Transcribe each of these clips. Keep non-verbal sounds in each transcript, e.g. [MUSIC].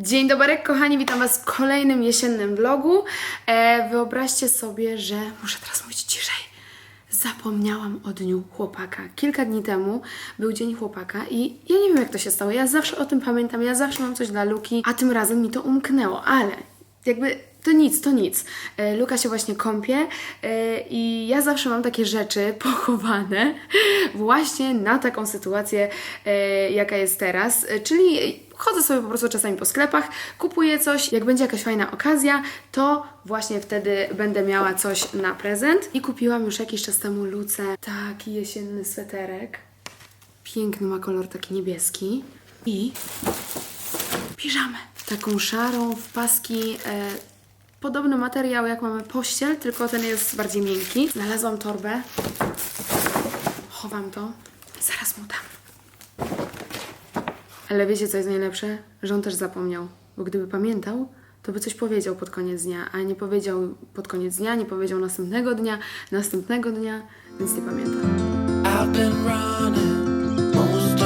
Dzień dobry, kochani, witam Was w kolejnym jesiennym vlogu. E, wyobraźcie sobie, że muszę teraz mówić ciszej. Zapomniałam o dniu chłopaka. Kilka dni temu był dzień chłopaka i ja nie wiem, jak to się stało. Ja zawsze o tym pamiętam, ja zawsze mam coś dla Luki, a tym razem mi to umknęło, ale jakby to nic, to nic. E, Luka się właśnie kąpie e, i ja zawsze mam takie rzeczy [LAUGHS] pochowane właśnie na taką sytuację, e, jaka jest teraz. Czyli chodzę sobie po prostu czasami po sklepach, kupuję coś, jak będzie jakaś fajna okazja, to właśnie wtedy będę miała coś na prezent. I kupiłam już jakiś czas temu Luce taki jesienny sweterek. Piękny ma kolor taki niebieski. I piżamę. Taką szarą, w paski. E, podobny materiał jak mamy pościel, tylko ten jest bardziej miękki. Znalazłam torbę. Chowam to. Zaraz mu dam. Ale wiecie, co jest najlepsze? Że on też zapomniał. Bo gdyby pamiętał, to by coś powiedział pod koniec dnia, a nie powiedział pod koniec dnia, nie powiedział następnego dnia, następnego dnia, więc nie pamiętam. I've been running most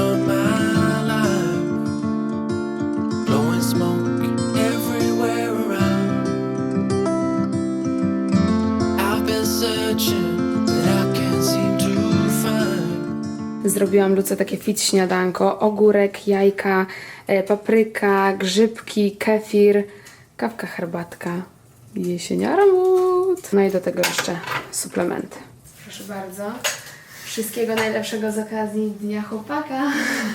Zrobiłam Luce takie fit śniadanko, ogórek, jajka, e, papryka, grzybki, kefir, kawka, herbatka, jesieniaramut. No i do tego jeszcze suplementy. Proszę bardzo. Wszystkiego najlepszego z okazji Dnia Chłopaka,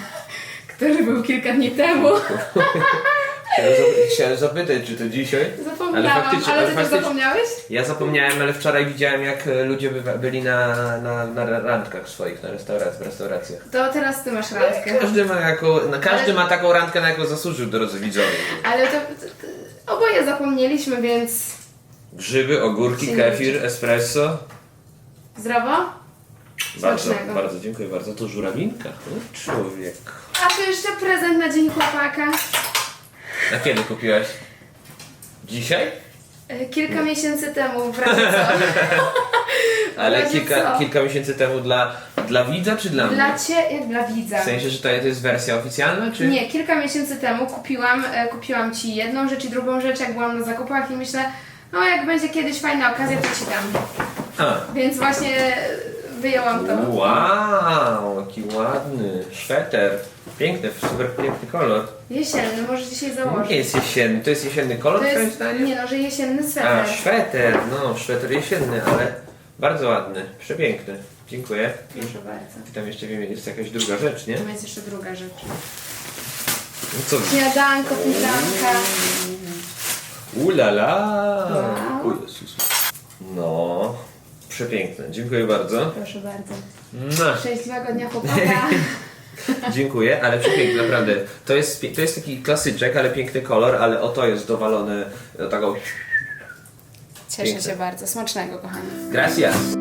[LAUGHS] który był kilka dni temu. [LAUGHS] Chciałem, zap- chciałem zapytać, czy to dzisiaj? Zapomniałam, ale, faktycznie- ty też faktycznie- zapomniałeś? Ja zapomniałem, ale wczoraj widziałem, jak ludzie bywa- byli na, na, na randkach swoich, na restaurac- w restauracjach. To teraz ty masz randkę. Każdy ma, jako, no, każdy Ale- ma taką randkę, na jaką zasłużył, drodzy widzowie. Ale to, to, to oboje zapomnieliśmy, więc Grzyby, ogórki, kefir, espresso. zdrowo. Bardzo, Smacznego. bardzo dziękuję bardzo. To żurawinka. Człowiek. A tu jeszcze prezent na Dzień Chłopaka. A kiedy kupiłaś? Dzisiaj? E, Kilka miesięcy temu, w razie co. [LAUGHS] Ale razie kilka, co? kilka miesięcy temu dla, dla widza, czy dla mnie? Dla cie, jak dla widza. W sensie, że to jest wersja oficjalna, czy? Nie, kilka miesięcy temu kupiłam, e, kupiłam ci jedną rzecz i drugą rzecz, jak byłam na zakupach i myślę, no jak będzie kiedyś fajna okazja, to ci dam. A. Więc właśnie wyjęłam to. Wow, jaki ładny sweter. Piękny, super piękny kolor. Jesienny, możesz dzisiaj założyć. Nie jest jesienny, to jest jesienny kolor To twoim jest, nie no, że jesienny A, sweter. sweter, no, sweter jesienny, ale bardzo ładny, przepiękny. Dziękuję. Proszę bardzo. i tam jeszcze wiem, jest jakaś druga rzecz, nie? Tam jest jeszcze druga rzecz. No co? Śniadanko, piżamka. Ulala! Wow. O Jezus. No, przepiękne. Dziękuję bardzo. Proszę bardzo. No. Szczęśliwego dnia chłopaka. [LAUGHS] [LAUGHS] Dziękuję, ale przepiękny, naprawdę. To jest, to jest taki klasyczek, ale piękny kolor, ale oto jest dowalone taką... Cieszę Piękne. się bardzo. Smacznego, kochani. Gracias.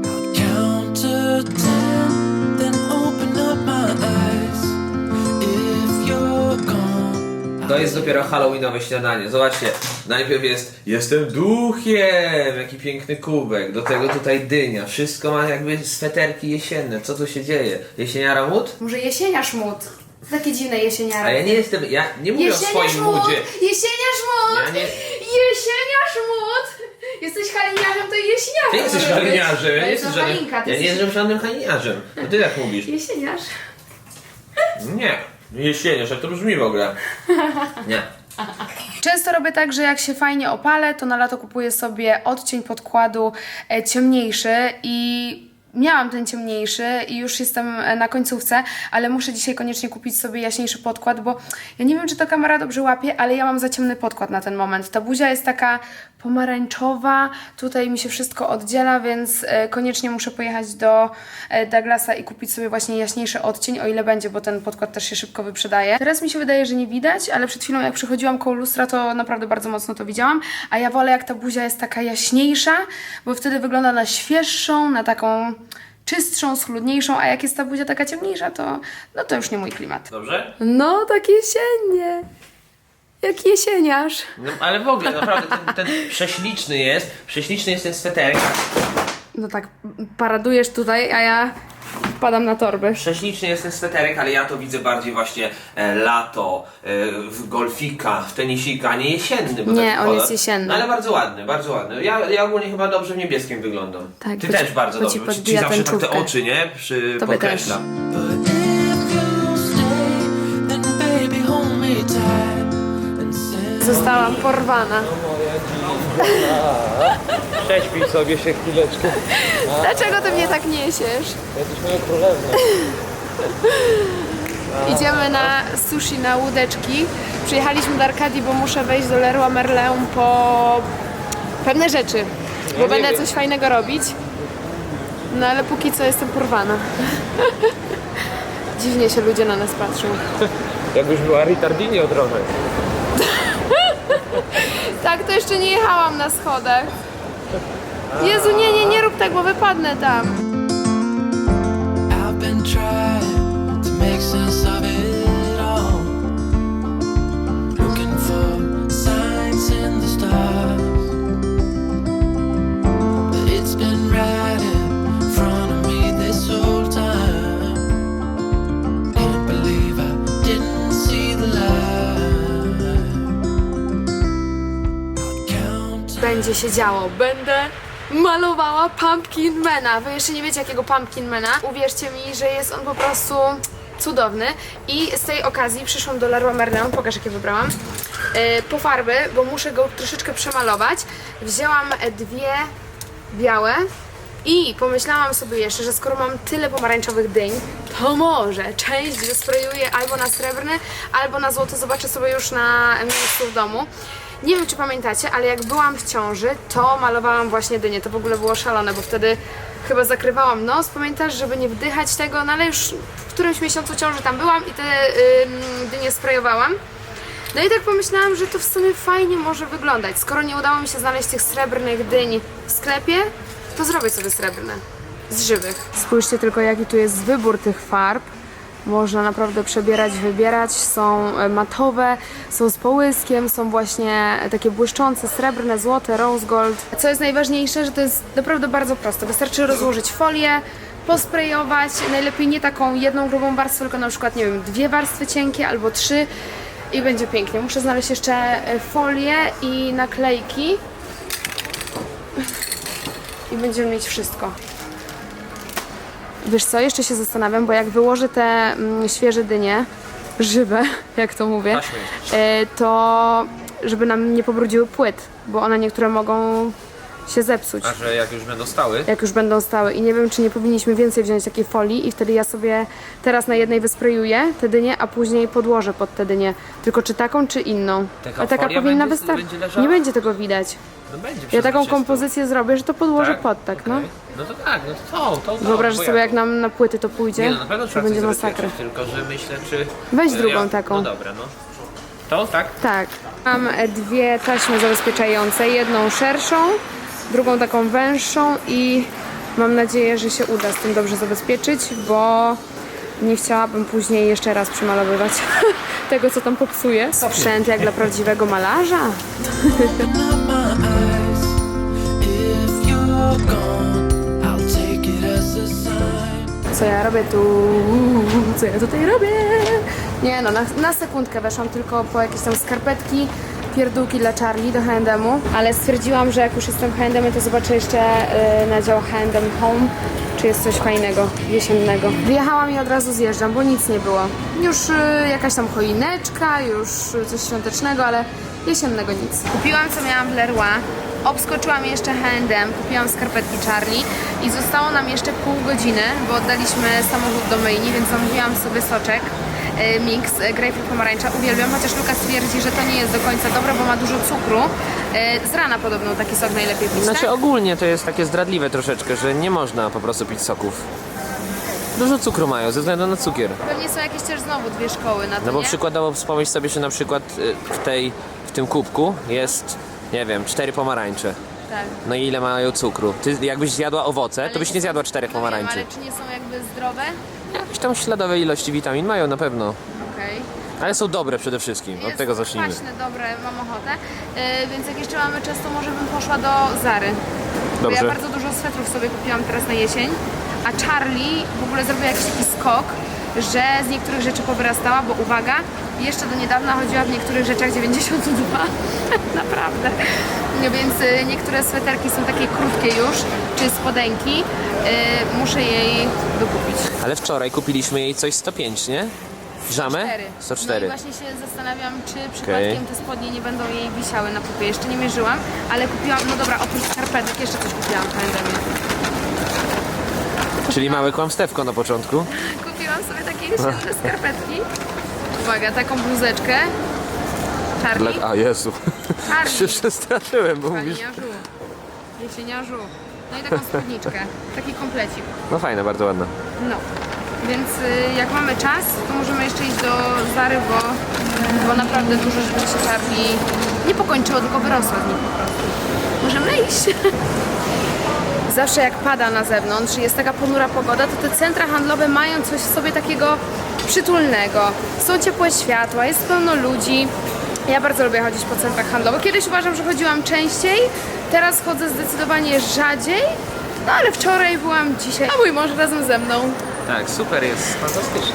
To jest dopiero halloweenowe śniadanie. Zobaczcie, najpierw jest Jestem duchiem! Jaki piękny kubek. Do tego tutaj dynia. Wszystko ma jakby sweterki jesienne. Co tu się dzieje? Jesieniara mód? Może jesieniarz mód. Takie dziwne jesieniara. A ja nie jestem, ja nie mówię o Jesieniarz swoim mód! moodzie. Jesieniarz mód! Ja nie- Jesieniarz mód! Jesteś haliniarzem, to i jesieniarzem. Ty jesteś może być. haliniarzem, ja nie jestem żadnym, halinka, ty ja nie jesteś jestem żadnym haliniarzem. To ty tak mówisz. Jesieniarz. Nie. Jesieniarz, jak to brzmi w ogóle? Nie. Często robię tak, że jak się fajnie opalę, to na lato kupuję sobie odcień podkładu e, ciemniejszy i miałam ten ciemniejszy i już jestem e, na końcówce, ale muszę dzisiaj koniecznie kupić sobie jaśniejszy podkład, bo ja nie wiem, czy to kamera dobrze łapie, ale ja mam za ciemny podkład na ten moment. Ta buzia jest taka pomarańczowa, tutaj mi się wszystko oddziela, więc e, koniecznie muszę pojechać do e, Douglasa i kupić sobie właśnie jaśniejszy odcień, o ile będzie, bo ten podkład też się szybko wyprzedaje. Teraz mi się wydaje, że nie widać, ale przed chwilą jak przychodziłam koło lustra, to naprawdę bardzo mocno to widziałam, a ja wolę jak ta buzia jest taka jaśniejsza, bo wtedy wygląda na świeższą, na taką czystszą, schludniejszą, a jak jest ta buzia taka ciemniejsza, to no to już nie mój klimat. Dobrze? No, tak jesiennie. Jak jesieniarz. No, ale w ogóle, naprawdę, ten, ten prześliczny jest. Prześliczny jest ten sweterek. No tak, paradujesz tutaj, a ja wpadam na torby. Prześliczny jest ten sweterek, ale ja to widzę bardziej właśnie e, lato, e, w golfika, w tenisika, a nie jesienny. Bo Nie, taki on kolor. jest jesienny. No, ale bardzo ładny, bardzo ładny. Ja, ja ogólnie chyba dobrze w niebieskim wyglądam. Tak, Ty bo ci- też bardzo bo ci dobrze. Ci, ci podbija zawsze tak te tęczówkę. oczy, nie? Przy, Tobie podkreśla. But if you stay, then baby hold me tight and say Zostałam porwana. Prześpij sobie się chwileczkę. Dlaczego ty mnie tak niesiesz? Jesteś moją królewną. [LAUGHS] Idziemy na sushi, na łódeczki. Przyjechaliśmy do Arkadii, bo muszę wejść do Leroy Merlin po pewne rzeczy, bo nie będę wiem. coś fajnego robić. No ale póki co jestem porwana. [LAUGHS] Dziwnie się ludzie na nas patrzą. Jakbyś była retardinio trochę. Tak, to jeszcze nie jechałam na schodach. Jezu, nie, nie, nie rób tak, bo wypadnę tam. I've been trying to make sense Będzie się działo. Będę malowała Pumpkin Mana. Wy jeszcze nie wiecie jakiego Pumpkin Mana. Uwierzcie mi, że jest on po prostu cudowny. I z tej okazji przyszłam do Leroy Merlin, pokaż jakie wybrałam, yy, po farby, bo muszę go troszeczkę przemalować. Wzięłam e, dwie białe i pomyślałam sobie jeszcze, że skoro mam tyle pomarańczowych dyń, to może część wysprayuję albo na srebrny, albo na złoty. Zobaczę sobie już na miejscu w domu. Nie wiem, czy pamiętacie, ale jak byłam w ciąży, to malowałam właśnie dynię. To w ogóle było szalone, bo wtedy chyba zakrywałam nos, pamiętasz, żeby nie wdychać tego, no ale już w którymś miesiącu ciąży tam byłam i te ym, dynie sprayowałam. No i tak pomyślałam, że to w sumie fajnie może wyglądać. Skoro nie udało mi się znaleźć tych srebrnych dyń w sklepie, to zrobię sobie srebrne. Z żywych. Spójrzcie tylko jaki tu jest wybór tych farb. Można naprawdę przebierać, wybierać. Są e, matowe, są z połyskiem, są właśnie takie błyszczące, srebrne, złote, rose gold. Co jest najważniejsze, że to jest naprawdę bardzo proste. Wystarczy rozłożyć folię, posprejować, najlepiej nie taką jedną grubą warstwę, tylko na przykład, nie wiem, dwie warstwy cienkie albo trzy i będzie pięknie. Muszę znaleźć jeszcze e, folię i naklejki i będziemy mieć wszystko. Wiesz co, jeszcze się zastanawiam, bo jak wyłożę te mm, świeże dynie, żywe, [LAUGHS] jak to mówię, e, to żeby nam nie pobrudziły płyt, bo one niektóre mogą się zepsuć A że jak już będą stały, jak już będą stały. I nie wiem, czy nie powinniśmy więcej wziąć takiej folii i wtedy ja sobie teraz na jednej wysprejuję te dynie, a później podłożę pod te dynie. Tylko czy taką, czy inną. Taka a taka folia powinna będzie- wystarczyć. będzie leżała? Nie będzie tego widać. no będzie Ja taką kompozycję zrobię, że to podłożę Tak? pod tak, no. Okej. No to tak, no to to. to Wyobrażasz sobie, jak nam na płyty to pójdzie? Nie, no na pewno to trzeba będzie coś masakra. zabezpieczyć, tylko że myślę, czy... Weź drugą taką. No dobra, no. To, tak? Tak. Mam e, dwie taśmy zabezpieczające. Jedną szerszą, drugą taką węższą i mam nadzieję, że się uda z tym dobrze zabezpieczyć, bo nie chciałabym później jeszcze raz przemalowywać [LAUGHS] tego, co tam popsuje. Sprzęt jak dla prawdziwego malarza. open up my eyes. If you're gone, Co ja robię tu? Co ja tutaj robię? Nie no, na, na sekundkę weszłam tylko po jakieś tam skarpetki, pierdółki dla Charlie do H&M-u, ale stwierdziłam, że jak już jestem w H&M, to zobaczę jeszcze y, na dział H&M Home, czy jest coś fajnego, jesiennego. Wyjechałam i od razu zjeżdżam, bo nic nie było. Już y, jakaś tam choineczka, już coś świątecznego, ale jesiennego nic. Kupiłam co miałam w Leroy, obskoczyłam jeszcze H&M, kupiłam skarpetki Charlie i zostało nam jeszcze pół godziny, bo oddaliśmy samochód do myjni, więc zamówiłam sobie soczek. y, Mix y, grapefruit pomarańcza uwielbiam, chociaż Luka twierdzi, że to nie jest do końca dobre, bo ma dużo cukru. Y, Z rana podobno taki sok najlepiej pić, Znaczy tak? ogólnie to jest takie zdradliwe troszeczkę, że nie można po prostu pić soków. Dużo cukru mają ze względu na cukier. Pewnie są jakieś też znowu dwie szkoły na to, No bo nie? przykładowo wspomnieć sobie, że na przykład y, w tej, tym kubku jest, nie wiem, cztery pomarańcze. Tak. No i ile mają cukru? Ty jakbyś zjadła owoce, to Ale byś nie zjadła czterech pomarańczy. ale czy nie są jakby zdrowe? Jakieś tam śladowe ilości witamin mają na pewno. Okej. Ale są dobre przede wszystkim, od tego zacznijmy. Kwaśne, dobre, mam ochotę. Yy, więc jak jeszcze mamy czas, to może bym poszła do Zary. Bo Dobrze. ja bardzo dużo swetrów sobie kupiłam teraz na jesień, a Charlie w ogóle zrobiła jakiś taki skok, że z niektórych rzeczy powyrastała, bo uwaga, jeszcze do niedawna chodziła w niektórych rzeczach 92. [LAUGHS] Naprawdę. No Więc y, niektóre sweterki są takie krótkie już, czy spodenki. Y, muszę jej dokupić. Ale wczoraj kupiliśmy jej coś 105, nie? Żamę? 104. 104. No i właśnie się zastanawiam, czy przypadkiem te spodnie nie będą jej wisiały na pupie. Jeszcze nie mierzyłam, ale kupiłam, no dobra, oprócz skarpetek jeszcze coś kupiłam pamiętam. Czyli małe kłamstewko na początku. [LAUGHS] Kupiłam sobie takie jesienne skarpetki. Uwaga, taką bluzeczkę. Charlie. Dla... A Jezu, Charlie. [LAUGHS] się przestraszyłem, bo mówisz... Paniarzu. Jesieniarzu. No i taką spódniczkę. Taki komplecik. No fajne, bardzo ładne. No. Więc y, jak mamy czas, to możemy jeszcze iść do Zary, bo, bo naprawdę dużo, żeby się Charlie nie pokończyło, tylko wyrosła z nich po prostu. Możemy iść. [LAUGHS] Zawsze jak pada na zewnątrz i jest taka ponura pogoda, to te centra handlowe mają coś w sobie takiego przytulnego. Są ciepłe światła, jest pełno ludzi. Ja bardzo lubię chodzić po centrach handlowych. Kiedyś uważam, że chodziłam częściej, teraz chodzę zdecydowanie rzadziej. No ale wczoraj byłam dzisiaj, a mój mąż razem ze mną. Tak, super jest, fantastycznie.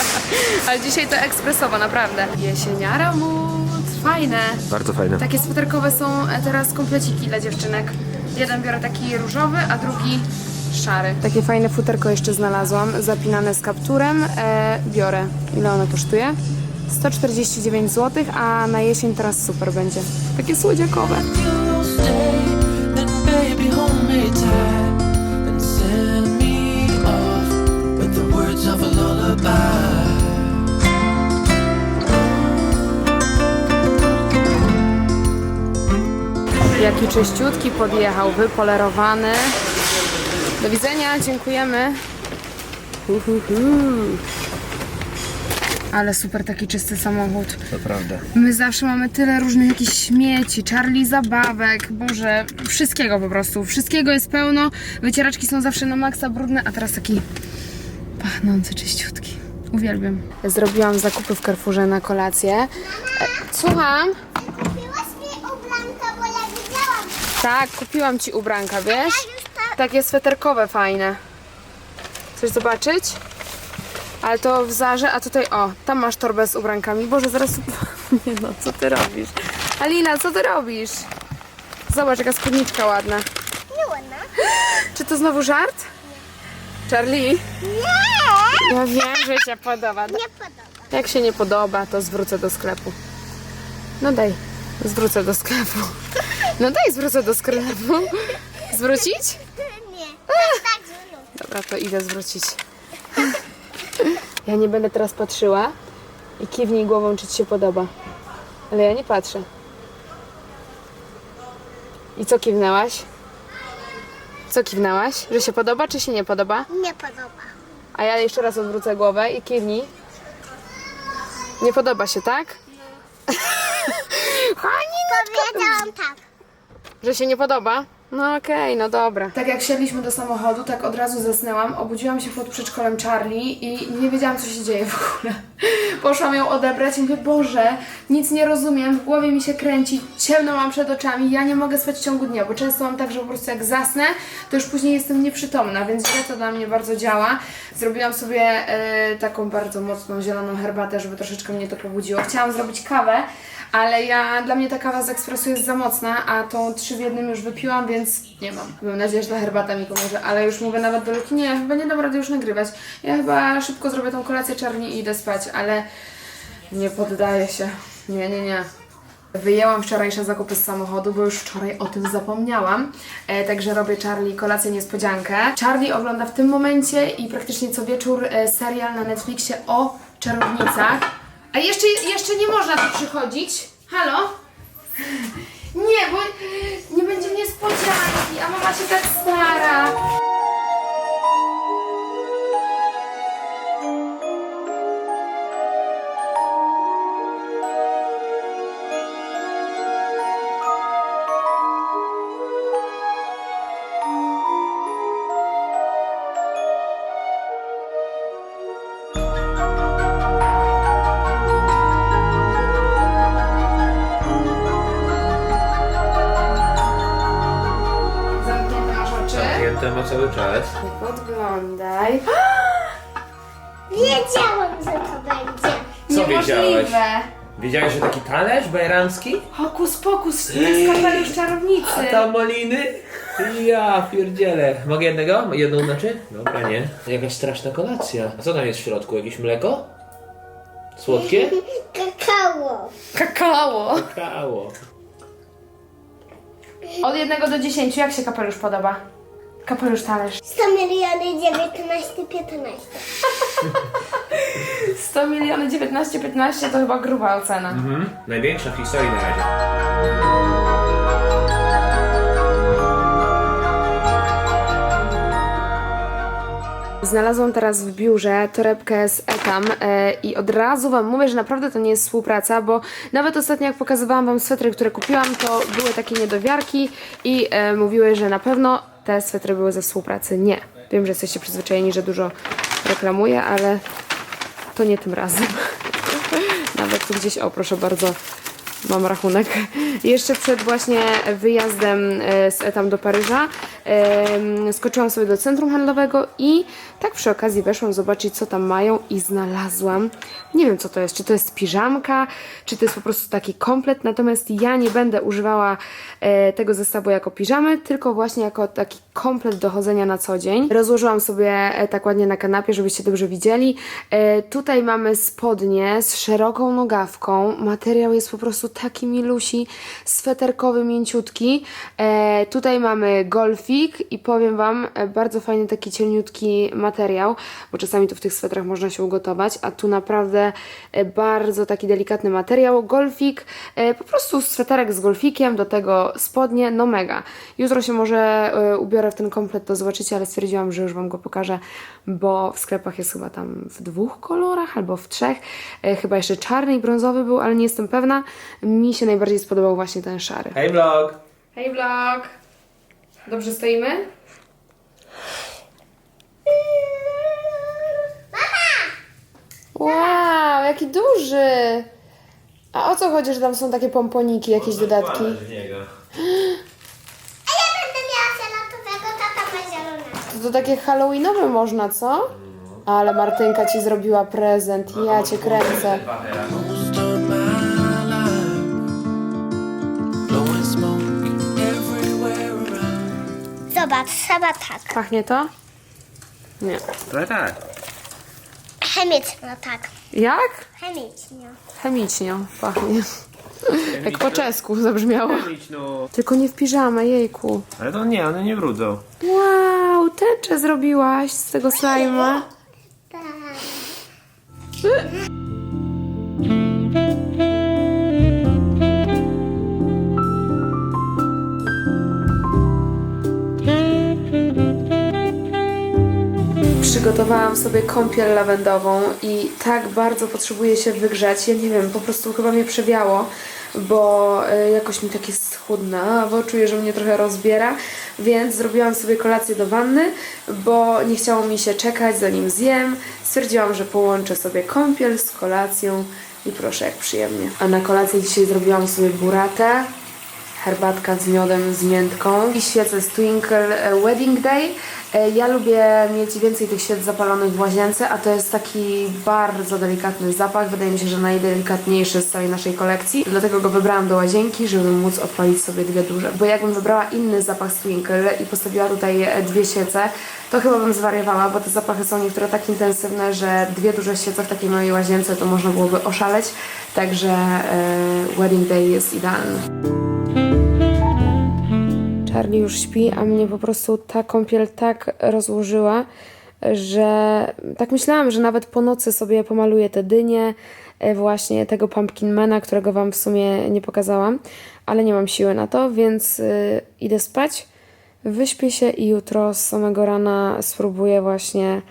[LAUGHS] Ale dzisiaj to ekspresowo, naprawdę. Jesieniara mód, fajne. Bardzo fajne. Takie sweterkowe są teraz kompleciki dla dziewczynek. Jeden biorę taki różowy, a drugi szary. Takie fajne futerko jeszcze znalazłam, zapinane z kapturem. E, biorę. Ile ono kosztuje? 149 zł, a na jesień teraz super będzie. Takie słodziakowe. Jaki czyściutki podjechał, wypolerowany. Do widzenia, dziękujemy. Uhuhu. Ale super taki czysty samochód. To prawda. My zawsze mamy tyle różnych jakichś śmieci, Charlie zabawek, Boże, wszystkiego po prostu. Wszystkiego jest pełno. Wycieraczki są zawsze na maksa brudne, a teraz taki pachnący, czyściutki. Uwielbiam. Zrobiłam zakupy w Carrefourze na kolację. E, Słucham? Kupiłaś mi ubranka, bo ja widziałam. Tak, kupiłam ci ubranka, wiesz? Tak. Takie sweterkowe fajne. Chcesz zobaczyć? Ale to w Zarze, a tutaj o, tam masz torbę z ubrankami. Boże, zaraz... Nie [LAUGHS] no, co ty robisz? Alina, co ty robisz? Zobacz, jaka spódniczka ładna. Nie ładna. [GASPS] Czy to znowu żart? Charlie? Nie! Ja wiem, że się podoba. Nie podoba. Jak się nie podoba, to zwrócę do sklepu. No daj, zwrócę do sklepu. No daj, zwrócę do sklepu. Zwrócić? Tak, tak. Dobra, to idę zwrócić. Ja nie będę teraz patrzyła i kiwnij głową, czy ci się podoba. Ale ja nie patrzę. I co kiwnęłaś? Co kiwnęłaś? Że się podoba, czy się nie podoba? Nie podoba. A ja jeszcze raz odwrócę głowę i kiwnij. Nie podoba się, tak? Hanineczko! [LAUGHS] Powiedziałam tak. Że się nie podoba? No okej, no dobra. Tak jak wsiedliśmy do samochodu, tak od razu zasnęłam. Obudziłam się pod przedszkolem Charlie i nie wiedziałam, co się dzieje w ogóle. [LAUGHS] Poszłam ją odebrać i mówię, Boże, nic nie rozumiem, w głowie mi się kręci, ciemno mam przed oczami, ja nie mogę spać w ciągu dnia, bo często mam tak, że po prostu jak zasnę, to już później jestem nieprzytomna, więc źle to dla mnie bardzo działa. Zrobiłam sobie e, taką bardzo mocną zieloną herbatę, żeby troszeczkę mnie to pobudziło. Chciałam zrobić kawę, ale ja, dla mnie ta kawa z ekspresu jest za mocna, a tą trzy w jednym już wypiłam, więc nie mam. Mam nadzieję, że ta herbata mi pomoże, ale już mówię nawet do Luki, nie, chyba nie dam rady już nagrywać. Ja chyba szybko zrobię tą kolację czarni i idę spać, ale nie poddaję się. Nie, nie, nie. Wyjęłam wczorajsze zakupy z samochodu, bo już wczoraj o tym zapomniałam. E, także robię Charlie kolację niespodziankę. Charlie ogląda w tym momencie i praktycznie co wieczór e, serial na Netflixie o czarownicach. A jeszcze, jeszcze nie można tu przychodzić. Halo? Nie, bo nie będzie niespodzianki, a mama się tak stara. Zamknięte ma cały czas. Nie podglądaj. [GASPS] Wiedziałam, że to będzie. Co wiedziałeś? Niemożliwe. Wiedziałeś, że taki talerz bajerancki? Hokus pokus, to jest kapelusz czarownicy. A tam maliny? Ja pierdzielę. Mogę jednego? Jedną znaczy? Dobra, nie. Jakaś straszna kolacja. A co tam jest w środku? Jakieś mleko? Słodkie? [LAUGHS] Kakao. Kakao. Kało. Od 1 do 10, jak się kapelusz podoba? Kapelusz talerz. 100 miliony 19, 15. 100 miliony 19, 15 to chyba gruba ocena. Mhm. Największa w historii na razie. Znalazłam teraz w biurze torebkę z Etam e, i od razu Wam mówię, że naprawdę to nie jest współpraca, bo nawet ostatnio jak pokazywałam Wam swetry, które kupiłam, to były takie niedowiarki i e, mówiły, że na pewno te swetry były ze współpracy. Nie. Wiem, że jesteście przyzwyczajeni, że dużo reklamuję, ale to nie tym razem. [LAUGHS] Nawet tu gdzieś, o proszę bardzo, mam rachunek. [LAUGHS] Jeszcze przed właśnie wyjazdem e, z Etam do Paryża skoczyłam sobie do centrum handlowego i tak przy okazji weszłam zobaczyć, co tam mają i znalazłam. Nie wiem, co to jest. Czy to jest piżamka, czy to jest po prostu taki komplet. Natomiast ja nie będę używała e, tego zestawu jako piżamy, tylko właśnie jako taki komplet do chodzenia na co dzień. Rozłożyłam sobie e, tak ładnie na kanapie, żebyście dobrze widzieli. E, tutaj mamy spodnie z szeroką nogawką. Materiał jest po prostu taki milusi, sweterkowy, mięciutki. E, tutaj mamy golfik i powiem Wam, bardzo fajny taki cieniutki materiał, bo czasami to w tych swetrach można się ugotować, a tu naprawdę bardzo taki delikatny materiał. Golfik, po prostu sweterek z golfikiem, do tego spodnie, no mega. Jutro się może ubiorę w ten komplet, to zobaczycie, ale stwierdziłam, że już Wam go pokażę, bo w sklepach jest chyba tam w dwóch kolorach albo w trzech. E, Chyba jeszcze czarny i brązowy był, ale nie jestem pewna. Mi się najbardziej spodobał właśnie ten szary. Hej vlog! Hej vlog! Dobrze stoimy? Wow, jaki duży! A o co chodzi, że tam są takie pomponiki, jakieś dodatki? w niego. [GASPS] A ja będę miała fioletowego, tata ma zielonego. To, takie halloweenowe można, co? Ale Martynka ci zrobiła prezent, ja cię kręcę. Zobacz, trzeba tak. Pachnie to? Nie. Tak, tak. Chemiczno, tak. Jak? Chemicznie. Chemicznie pachnie. Jak po czesku zabrzmiało. no. Tylko nie w piżamę, jejku. Ale to nie, one nie brudzą. Wow, tęczę zrobiłaś z tego slajma. Tak. Przygotowałam sobie kąpiel lawendową i tak bardzo potrzebuję się wygrzać. Ja nie wiem, po prostu chyba mnie przewiało, bo y, jakoś mi tak jest schudna, bo czuję, że mnie trochę rozbiera, więc zrobiłam sobie kolację do wanny, bo nie chciało mi się czekać zanim zjem. Stwierdziłam, że połączę sobie kąpiel z kolacją i proszę, jak przyjemnie. A na kolację dzisiaj zrobiłam sobie buratę, herbatka z miodem, z miętką i świece z Twinkle e, Wedding Day. E, Ja lubię mieć więcej tych świec zapalonych w łazience, a to jest taki bardzo delikatny zapach. Wydaje mi się, że najdelikatniejszy z całej naszej kolekcji. Dlatego go wybrałam do łazienki, żeby móc odpalić sobie dwie duże. Bo jakbym wybrała inny zapach z Twinkle i postawiła tutaj e, dwie świece, to chyba bym zwariowała, bo te zapachy są niektóre tak intensywne, że dwie duże świece w takiej małej łazience to można byłoby oszaleć. Także e, Wedding Day jest idealny. Charlie już śpi, a mnie po prostu ta kąpiel tak rozłożyła, że tak myślałam, że nawet po nocy sobie pomaluję te dynie, e, właśnie tego pumpkinmana, którego Wam w sumie nie pokazałam, ale nie mam siły na to, więc y, idę spać, wyśpię się i jutro z samego rana spróbuję właśnie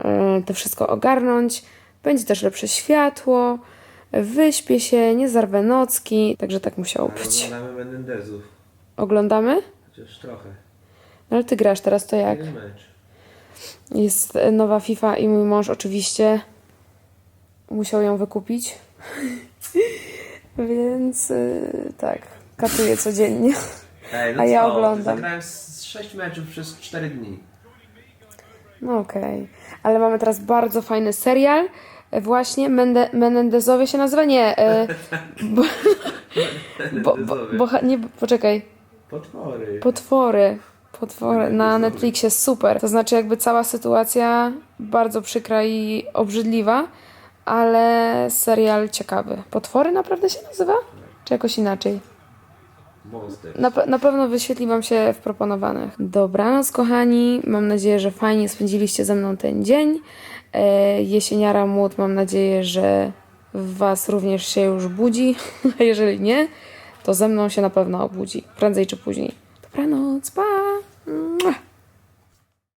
y, to wszystko ogarnąć. Będzie też lepsze światło, wyśpię się, nie zarwę nocki, także tak musiało być. Oglądamy Menendezów. Oglądamy? Chociaż trochę. No ale ty grasz teraz, to jak? Jeden mecz. Jest e, nowa FIFA i mój mąż oczywiście musiał ją wykupić. [LAUGHS] Więc y, tak, katuję codziennie. Ej, A ja oglądam. Zagrałem z 6 meczów przez 4 dni. No okej. Ale mamy teraz bardzo fajny serial. E, Właśnie Mende, Menendezowie się nazywa? Nie. E, bo, [LAUGHS] bo, bo, boha- nie, poczekaj. Potwory. Potwory. Potwory na Netflixie super. To znaczy, jakby cała sytuacja bardzo przykra i obrzydliwa, ale serial ciekawy. Potwory naprawdę się nazywa? Czy jakoś inaczej? Na, na pewno wyświetli Wam się w proponowanych. Dobranoc, kochani. Mam nadzieję, że fajnie spędziliście ze mną ten dzień. E, jesieniara młód, mam nadzieję, że w Was również się już budzi. [LAUGHS] A jeżeli nie, to ze mną się na pewno obudzi. Prędzej czy później. Dobranoc, pa! Mua.